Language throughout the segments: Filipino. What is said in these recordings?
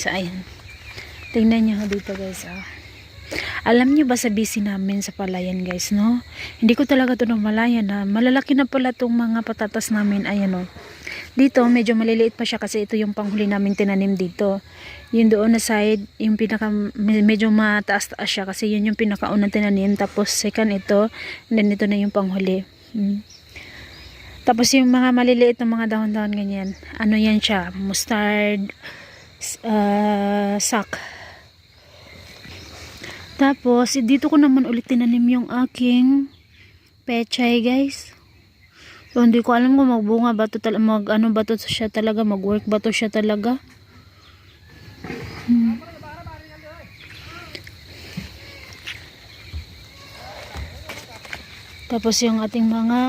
Guys, ayan. Tingnan niyo dito guys. Ah. Alam niyo ba sa busy namin sa palayan guys, no? Hindi ko talaga to namalayan na malalaki na pala tong mga patatas namin. Ayan oh. Dito medyo maliliit pa siya kasi ito yung panghuli namin tinanim dito. Yung doon na side, yung pinaka me- medyo mataas-taas siya kasi yun yung pinakaunang tinanim. Tapos second ito, and then ito na yung panghuli. Hmm. Tapos yung mga maliliit na mga dahon-dahon ganyan, ano yan siya, mustard, s- ah, sak. Tapos, eh, dito ko naman ulit tinanim yung aking pechay, guys. So, hindi ko alam kung magbunga ba to talaga, mag, ano ba to siya talaga, mag-work ba to siya talaga. Hmm. Tapos yung ating mga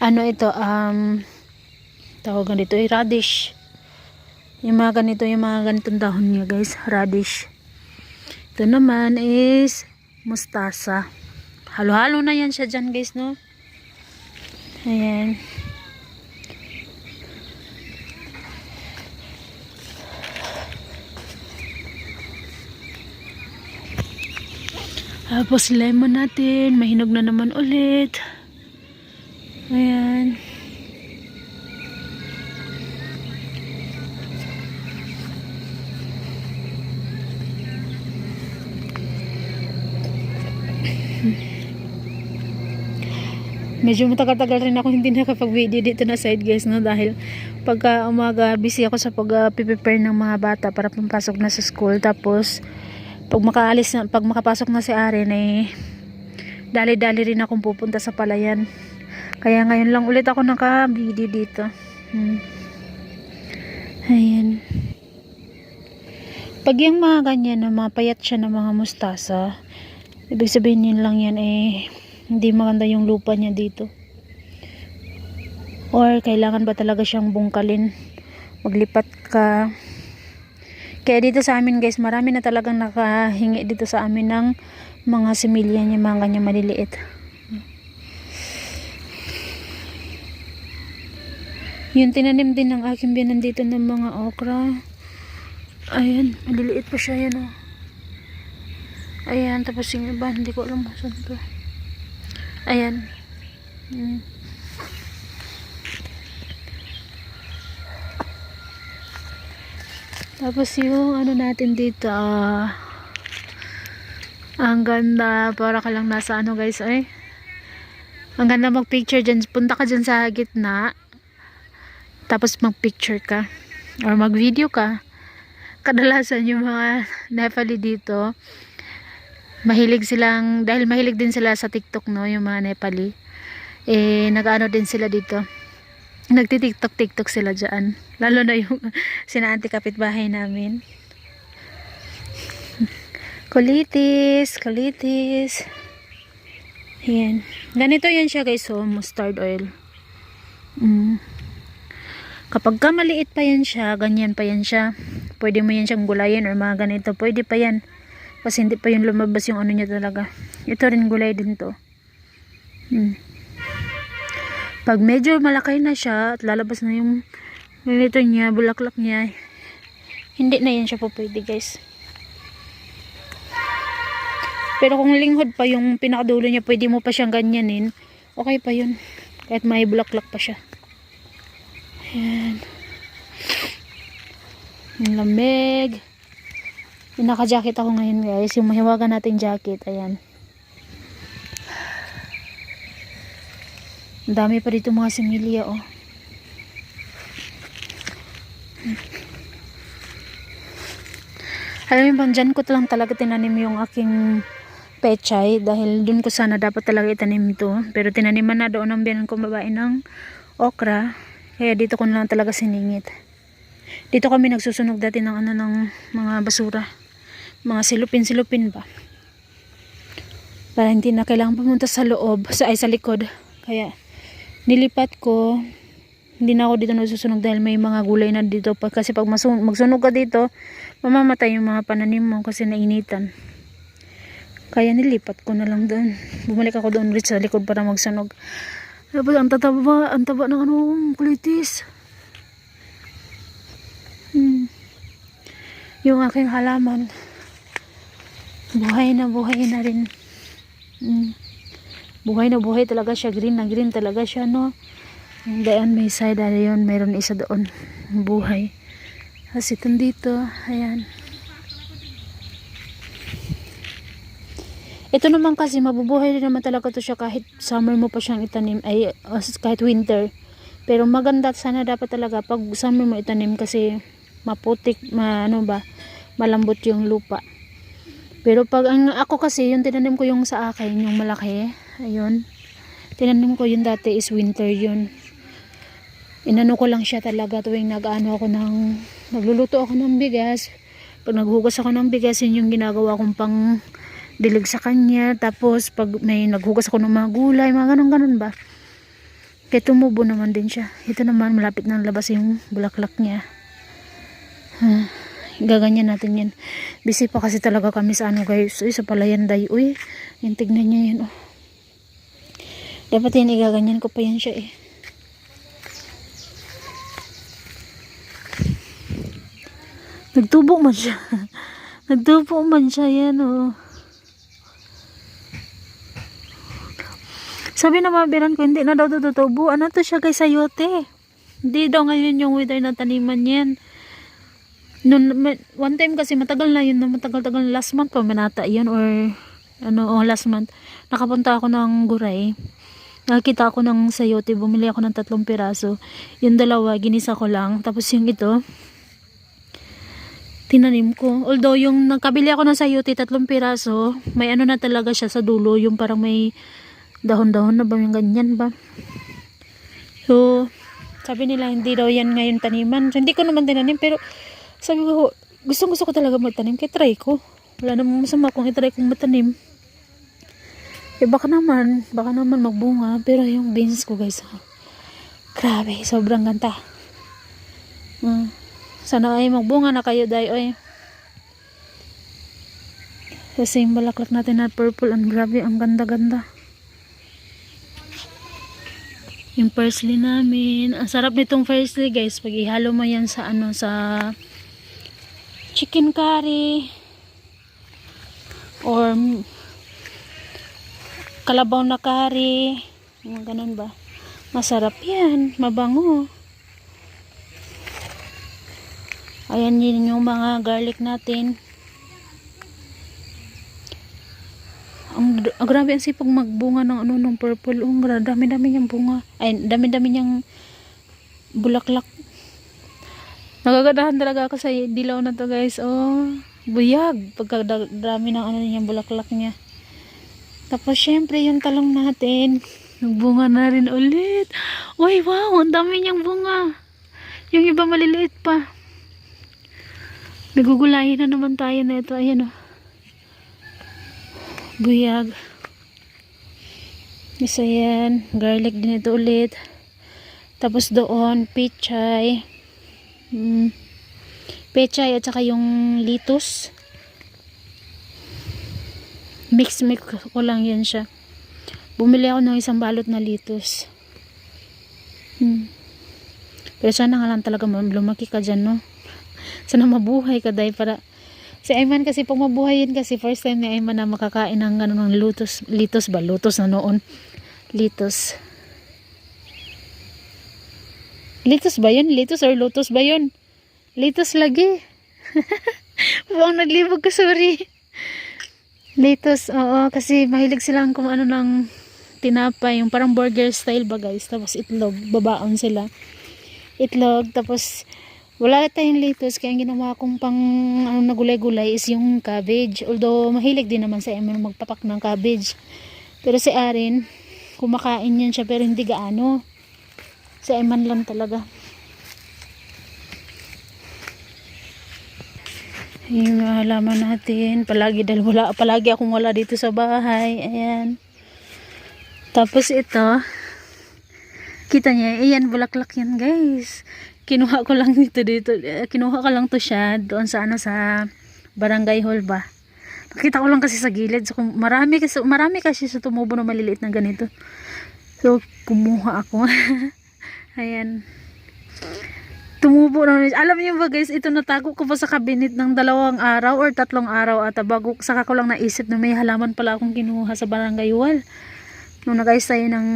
ano ito, um, tawagan dito ay radish. Yung mga ganito, yung mga ganitong dahon niya guys, radish. Ito naman is mustasa. Halo-halo na yan siya dyan guys, no? Ayan. Tapos lemon natin, mahinog na naman ulit. Ayan. Medyo matagal-tagal rin ako hindi nakapag-video dito na side guys no dahil pagka umaga busy ako sa pag-prepare ng mga bata para pumasok na sa school tapos pag makaalis na pag makapasok na si Aren ay dali-dali rin akong pupunta sa palayan kaya ngayon lang ulit ako naka-video dito. Hmm. Ayan. Pag yung mga ganyan na mga payat siya ng mga mustasa, ibig sabihin yun lang yan eh, hindi maganda yung lupa niya dito. Or kailangan ba talaga siyang bungkalin? Maglipat ka. Kaya dito sa amin guys, marami na talagang nakahingi dito sa amin ng mga similya niya, mga ganyan maliliit. Yung tinanim din ng aking binan dito ng mga okra. Ayan, maliliit pa siya yan oh. Ayan, tapos yung iba, hindi ko alam saan to. Ayan. Mm. Tapos yung ano natin dito, ah, ang ganda, para ka lang nasa ano guys, ay. Ang ganda mag-picture dyan. Punta ka dyan sa gitna tapos mag-picture ka or mag-video ka kadalasan yung mga Nepali dito mahilig silang dahil mahilig din sila sa TikTok no yung mga Nepali eh nag-ano din sila dito nagti-TikTok TikTok sila dyan lalo na yung sina auntie kapitbahay namin kulitis kulitis yan ganito yan siya guys so mustard oil mm. Kapag ka maliit pa yan siya, ganyan pa yan siya. Pwede mo yan siyang gulayin or mga ganito. Pwede pa yan. Kasi hindi pa yung lumabas yung ano niya talaga. Ito rin gulay din to. Hmm. Pag medyo malaki na siya at lalabas na yung ganito niya, bulaklak niya, hindi na yan siya po pwede guys. Pero kung linghod pa yung pinakadulo niya, pwede mo pa siyang ganyanin. Okay pa yun. Kahit may bulaklak pa siya. Ayan. Ang lamig. Yung naka-jacket ako ngayon guys. Yung mahiwagan nating jacket. Ayan. Ang dami pa dito mga similya oh. Alam mo bang dyan ko lang talaga tinanim yung aking pechay dahil dun ko sana dapat talaga itanim to pero tinaniman na doon ng biyanan ko babae ng okra kaya dito ko na lang talaga siningit. Dito kami nagsusunog dati ng ano ng mga basura mga silupin-silupin ba? Para hindi na kailangan pumunta sa loob sa ay sa likod. Kaya nilipat ko. Hindi na ako dito nasusunog dahil may mga gulay na dito. Kasi pag masunog, magsunog ka dito mamamatay yung mga pananim mo kasi nainitan. Kaya nilipat ko na lang doon. Bumalik ako doon ulit sa likod para magsunog. Tapos ang tataba ang taba ng ano kulitis. Hmm. yung aking halaman. Buhay na buhay na rin. Mm. Buhay na buhay talaga siya. Green na green talaga siya, no? Dayan may side ano yun. Mayroon isa doon. Buhay. Kasi dito. Ayan. Ito naman kasi mabubuhay rin naman talaga to siya kahit summer mo pa siyang itanim ay uh, kahit winter. Pero maganda sana dapat talaga pag summer mo itanim kasi maputik, ma, ano ba, malambot yung lupa. Pero pag ang ako kasi yung tinanim ko yung sa akin, yung malaki, ayun. Tinanim ko yun dati is winter yun. Inano ko lang siya talaga tuwing nag-ano ako ng nagluluto ako ng bigas. Pag naghugas ako ng bigas, yun yung ginagawa kong pang dilig sa kanya. Tapos, pag may naghugas ako ng mga gulay, mga ganun-ganun ba. Kaya tumubo naman din siya. Ito naman, malapit na labas yung bulaklak niya. Ah, gaganyan natin yan. Busy pa kasi talaga kami sa ano guys. Uy, sa palayan day. Uy, yung tignan niya yan. Oh. Dapat yan, igaganyan ko pa yan siya eh. Nagtubo man siya. Nagtubo man siya yan oh. Sabi na mga biran ko, hindi na daw tutubo. Ano to siya guys, sayote. Hindi daw ngayon yung weather na taniman yan. Noon, one time kasi matagal na yun, matagal-tagal last month pa manata yun or ano, oh, last month. Nakapunta ako ng Guray. Nakita ako ng sayote, bumili ako ng tatlong piraso. Yung dalawa, ginisa ko lang. Tapos yung ito, tinanim ko. Although yung nagkabili ako ng sayote, tatlong piraso, may ano na talaga siya sa dulo, yung parang may dahon-dahon na ba yung ganyan ba? So, sabi nila hindi daw yan ngayon taniman. So, hindi ko naman tinanim pero sabi ko, gusto gusto ko talaga magtanim kaya try ko. Wala namang masama kung itry kong matanim. Eh baka naman, baka naman magbunga. Pero yung beans ko guys, ha, grabe, sobrang ganda. Hmm. Sana ay magbunga na kayo day oy. Kasi yung balaklak natin na purple, ang grabe, ang ganda-ganda. Yung parsley namin. Ang sarap nitong parsley guys. Pag ihalo mo yan sa ano, sa chicken curry. Or kalabaw na curry. Yung ganun ba. Masarap yan. Mabango. Ayan yun yung mga garlic natin. Ang ang grabe ang sipag magbunga ng ano ng purple. Ang gra- dami-dami niyang bunga. Ay, dami-dami niyang bulaklak. Nagagadahan talaga ako sa dilaw na to guys. Oh, buyag. Pagka da- dami ng ano niyang bulaklak niya. Tapos syempre yung talong natin. Nagbunga na rin ulit. Uy, wow, ang dami niyang bunga. Yung iba maliliit pa. Nagugulayin na naman tayo na ito. Ayan oh buyag isa yan garlic din ito ulit tapos doon pechay mm, pechay at saka yung litos mix mix ko lang yan siya bumili ako ng isang balot na litos hmm. pero sana nga lang talaga lumaki ka dyan no sana mabuhay ka dahil para Si Ayman kasi pag mabuhay yun kasi first time ni Ayman na makakain ng ano ng lutos, litos ba? Lutos na noon. Litos. Litos ba yun? Litos or lutos ba yun? Litos lagi. Buang naglibog ka, sorry. Litos, oo. Kasi mahilig silang kung ano ng tinapay. Yung parang burger style ba guys. Tapos itlog. Babaon sila. Itlog. Tapos wala tayong lettuce kaya ang ginawa kong pang ano, na gulay-gulay is yung cabbage. Although mahilig din naman sa Emil magpapak ng cabbage. Pero si Arin, kumakain yan siya pero hindi gaano. Si Eman lang talaga. Yung halaman natin. Palagi dahil wala, palagi akong wala dito sa bahay. Ayan. Tapos ito, kita niya, ayan, bulaklak yan guys kinuha ko lang dito dito eh, kinuha ko lang to siya doon sa ano sa barangay hall ba nakita ko lang kasi sa gilid so kung marami kasi marami kasi sa tumubo na maliliit na ganito so kumuha ako ayan Tumubo na rin. Alam niyo ba guys, ito natago ko pa sa kabinet ng dalawang araw or tatlong araw at bago saka ko lang naisip na may halaman pala akong kinuha sa barangay wall. Nung nag-ayos tayo ng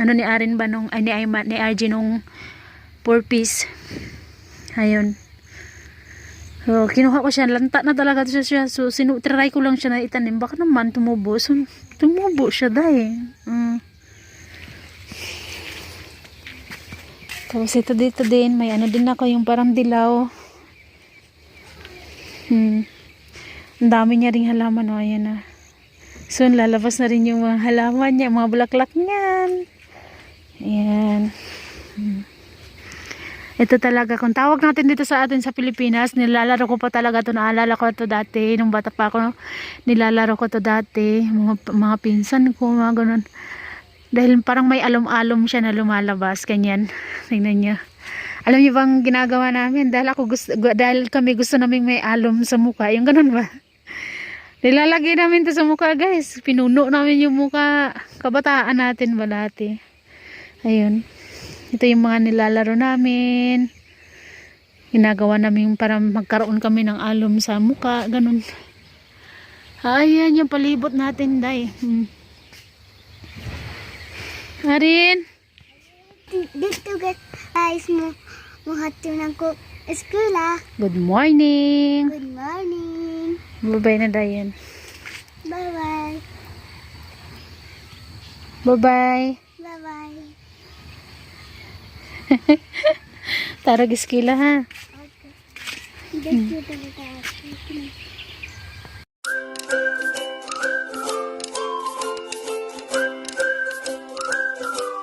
ano ni Arin ba nung ay ni Ayma, ni RG nung 4 piece. Ayun. So, kinuha ko siya. Lanta na talaga siya siya. So, sinu try ko lang siya na itanim. Baka naman tumubo. So, tumubo siya dahil. Mm. Tapos ito dito din, may ano din ako yung parang dilaw. Hmm. Ang dami niya ring halaman, o ayan na. Soon lalabas na rin yung mga halaman niya, mga bulaklak niyan. Ayan. Hmm. Ito talaga, kung tawag natin dito sa atin sa Pilipinas, nilalaro ko pa talaga to naalala ko to dati, nung bata pa ako, nilalaro ko to dati, mga, mga pinsan ko, mga ganun. Dahil parang may alom-alom siya na lumalabas, kanyan. Tingnan niyo. Alam niyo bang ginagawa namin? Dahil ako gusto, gu- dahil kami gusto namin may alom sa mukha. Yung ganun ba? Nilalagay namin to sa mukha, guys. Pinuno namin yung mukha. Kabataan natin ba dati? Ayun. Ito yung mga nilalaro namin. Ginagawa namin para magkaroon kami ng alom sa mukha. Ganun. Ayan yung palibot natin, day. Hmm. Arin. Dito guys mo muhatun ko eskwela. Good morning. Good morning. Babay na Dayan. Bye bye. Bye-bye. Bye bye. Tarag iskila ha. Okay. Dito talaga.